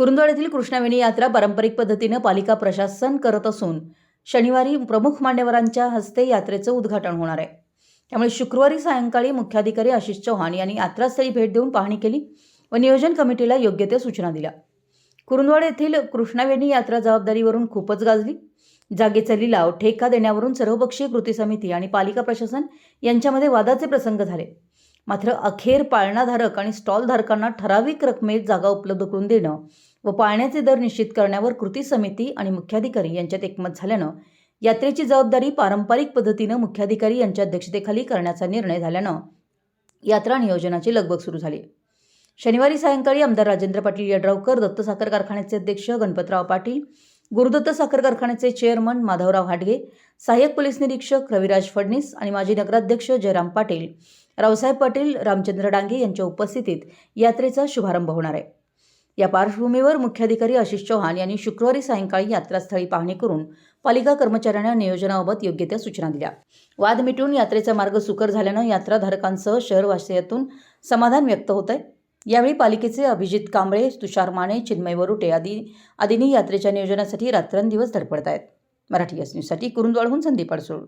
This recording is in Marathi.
कुरुंदवाड येथील कृष्णावेणी यात्रा पारंपरिक पद्धतीनं पालिका प्रशासन करत असून शनिवारी प्रमुख मान्यवरांच्या हस्ते यात्रेचं उद्घाटन होणार आहे. त्यामुळे शुक्रवारी सायंकाळी मुख्याधिकारी आशिष चौहान यांनी यात्रास्थळी भेट देऊन पाहणी केली व नियोजन कमिटीला योग्य त्या सूचना दिल्या. कुरुंदवाड येथील कृष्णावेणी यात्रा जबाबदारीवरून खूपच गाजली. जागेचा लिलाव ठेका देण्यावरून सर्वपक्षीय कृती समिती आणि पालिका प्रशासन यांच्यामध्ये वादाचे प्रसंग झाले. मात्र अखेर पाळणाधारक आणि स्टॉलधारकांना ठराविक रकमेत जागा उपलब्ध करून देणं व पाळण्याचे दर निश्चित करण्यावर कृती समिती आणि मुख्याधिकारी यांच्यात एकमत झाल्यानं यात्रेची जबाबदारी पारंपरिक पद्धतीनं मुख्याधिकारी यांच्या अध्यक्षतेखाली करण्याचा निर्णय झाल्यानं यात्रा नियोजनाची लगबग सुरू झाली. शनिवारी सायंकाळी आमदार राजेंद्र पाटील यड्रावकर दत्त साखर कारखान्याचे अध्यक्ष गणपतराव पाटील गुरुदत्त साखर कारखान्याचे चेअरमन माधवराव हाडगे सहाय्यक पोलीस निरीक्षक रविराज फडणीस आणि माजी नगराध्यक्ष जयराम पाटील रावसाहेब पाटील रामचंद्र डांगे यांच्या उपस्थितीत यात्रेचा शुभारंभ होणार आहे. या पार्श्वभूमीवर मुख्याधिकारी आशिष चौहान यांनी शुक्रवारी सायंकाळी यात्रास्थळी पाहणी करून पालिका कर्मचाऱ्यांना नियोजनाबाबत योग्य त्या सूचना दिल्या. वाद मिटून यात्रेचा मार्ग सुकर झाल्यानं यात्राधारकांसह शहरवासियातून समाधान व्यक्त होत आहे यावेळी पालिकेचे अभिजित कांबळे तुषार माने चिन्मय वरुटे आदी आदींनी यात्रेच्या नियोजनासाठी रात्रंदिवस धडपडत आहेत मराठी एस न्यूजसाठी कुरुंदवाडहून संदीप अडसूळ.